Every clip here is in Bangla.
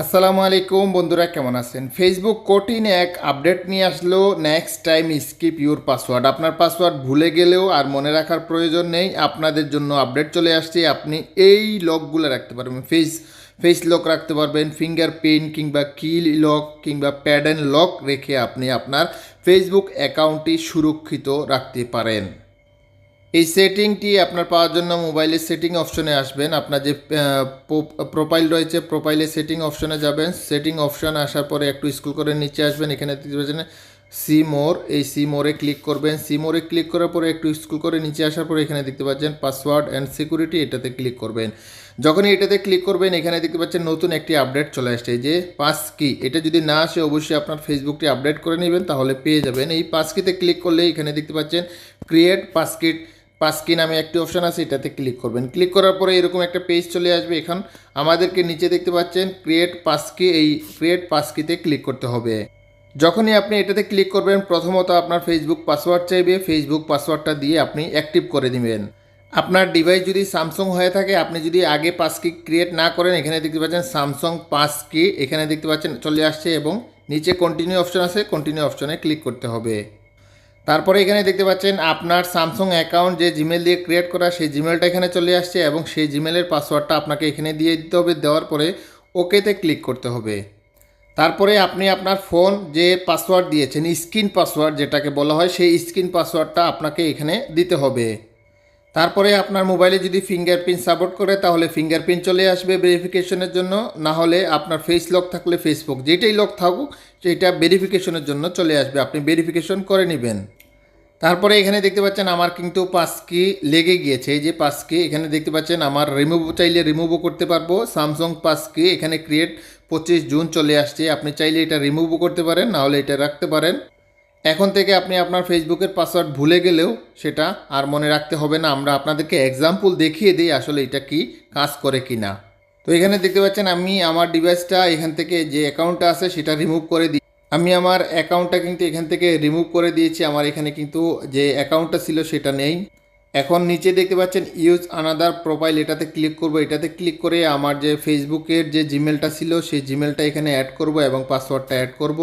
আসসালামু আলাইকুম বন্ধুরা, কেমন আছেন? ফেসবুক কঠিন এক আপডেট নিয়ে আসলো। Next time skip your password আপনার পাসওয়ার্ড ভুলে গেলেও আর মনে রাখার প্রয়োজন নেই। আপনাদের জন্য আপডেট চলে আসছে। আপনি এই লকগুলো রাখতে পারবেন। ফেস ফেস লক রাখতে পারবেন। ফিঙ্গার প্রিন্ট কিংবা কিল লক কিংবা প্যাডেন লক রেখে আপনি আপনার ফেসবুক অ্যাকাউন্টটি সুরক্ষিত রাখতে পারেন। এই সেটিংটি আপনার পাওয়ার জন্য মোবাইলের সেটিং অপশনে আসবেন। আপনার যে প্রোফাইল রয়েছে, প্রোফাইলে সেটিং অপশনে যাবেন। সেটিং অপশন আসার পরে একটু স্কুল করে নিচে আসবেন। এখানে দেখতে সি মোর। এই সি মোরে ক্লিক করবেন। সি মোরে ক্লিক করার পরে একটু স্কুল করে নিচে আসার পরে এখানে দেখতে পাচ্ছেন পাসওয়ার্ড অ্যান্ড সিকিউরিটি এটাতে ক্লিক করবেন। যখনই এটাতে ক্লিক করবেন, এখানে দেখতে পাচ্ছেন নতুন একটি আপডেট চলে আসছে। যে পাস কি, এটা যদি না আসে অবশ্যই আপনার ফেসবুকটি আপডেট করে নেবেন, তাহলে পেয়ে যাবেন। এই পাস কিতে ক্লিক করলে এখানে দেখতে পাচ্ছেন ক্রিয়েট পাসকিট পাসকি নামে একটি অপশন আছে, এটাতে ক্লিক করবেন। ক্লিক করার পরে এরকম একটা পেজ চলে আসবে এখন। আমাদেরকে নিচে দেখতে পাচ্ছেন ক্রিয়েট পাসকি এই ক্রিয়েট পাসকিতে ক্লিক করতে হবে। যখনই আপনি এটাতে ক্লিক করবেন, প্রথমত আপনার ফেসবুক পাসওয়ার্ড চাইবে। ফেসবুক পাসওয়ার্ডটা দিয়ে আপনি অ্যাক্টিভ করে দিবেন। আপনার ডিভাইস যদি স্যামসং হয়ে থাকে, আপনি যদি আগে পাসকি ক্রিয়েট না করেন, এখানে দেখতে পাচ্ছেন স্যামসং পাসকি এখানে দেখতে পাচ্ছেন চলে আসছে এবং নিচে কন্টিনিউ অপশন আছে কন্টিনিউ অপশনে ক্লিক করতে হবে। তারপরে এখানে দেখতে পাচ্ছেন আপনার স্যামসং অ্যাকাউন্ট যে জিমেল দিয়ে ক্রিয়েট করা, সেই জিমেলটা এখানে চলে আসছে এবং সেই জিমেলের পাসওয়ার্ডটা আপনাকে এখানে দিয়ে দিতে হবে। দেওয়ার পরে ওকেতে ক্লিক করতে হবে। তারপরে আপনি আপনার ফোন যে পাসওয়ার্ড দিয়েছেন, স্ক্রিন পাসওয়ার্ড যেটাকে বলা হয়, সেই স্ক্রিন পাসওয়ার্ডটা আপনাকে এখানে দিতে হবে। তারপরে আপনার মোবাইলে যদি ফিঙ্গারপ্রিন্ট সাপোর্ট করে, তাহলে ফিঙ্গারপ্রিন্ট চলে আসবে ভেরিফিকেশনের জন্য। না হলে আপনার ফেস লক থাকলে ফেসবুক যেটাই লক থাকুক সেইটা ভেরিফিকেশনের জন্য চলে আসবে। আপনি ভেরিফিকেশন করে নেবেন। তারপরে এখানে দেখতে পাচ্ছেন আমার কিন্তু পাসকি লেগে গিয়েছে। এই যে পাসকি এখানে দেখতে পাচ্ছেন আমার রিমুভ চাইলে রিমুভও করতে পারব। স্যামসং পাসকি এখানে ক্রিয়েট পঁচিশ জুন চলে আসছে। আপনি চাইলে এটা রিমুভও করতে পারেন নাহলে এটা রাখতে পারেন। এখন থেকে আপনি আপনার ফেসবুকের পাসওয়ার্ড ভুলে গেলেও সেটা আর মনে রাখতে হবে না। আমরা আপনাদেরকে এক্সাম্পল দেখিয়ে দিই আসলে এটা কি কাজ করে কি না তো এখানে দেখতে পাচ্ছেন আমি আমার ডিভাইসটা এখান থেকে যে অ্যাকাউন্টটা আছে সেটা রিমুভ করে দিই। আমি আমার অ্যাকাউন্টটা কিন্তু এখান থেকে রিমুভ করে দিয়েছি। আমার এখানে কিন্তু যে অ্যাকাউন্টটা ছিল সেটা নেই। এখন নিচে দেখতে পাচ্ছেন ইউজ আনাদার প্রোফাইল এটাতে ক্লিক করব। এটাতে ক্লিক করে আমার যে ফেসবুকের যে জিমেলটা ছিল, সেই জিমেলটা এখানে অ্যাড করব এবং পাসওয়ার্ডটা অ্যাড করব।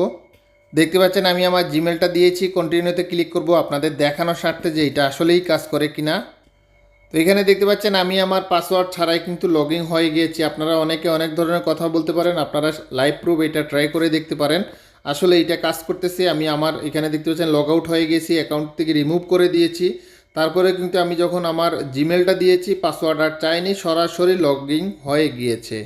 দেখতে পাচ্ছেন, আমি আমার জিমেলটা দিয়েছি। কন্টিনিউতে ক্লিক করব। আপনাদের দেখানোর স্বার্থে যে এটা আসলেই কাজ করে কিনা। তো এখানে দেখতে পাচ্ছেন, আমি আমার পাসওয়ার্ড ছাড়াই কিন্তু লগ হয়ে গিয়েছি। আপনারা অনেকে অনেক ধরনের কথা বলতে পারেন। আপনারা লাইভ প্রুফ এটা ট্রাই করে দেখতে পারেন। আসলে এটা কাজ করতেছে, আমি আমার এখানে দেখতে পাচ্ছেন লগ আউট হয়ে গেছি অ্যাকাউন্ট থেকে রিমুভ করে দিয়েছি। তারপরে কিন্তু আমি যখন আমার জিমেলটা দিয়েছি পাসওয়ার্ড আর চাইনি, সরাসরি লগ ইন হয়ে গিয়েছে।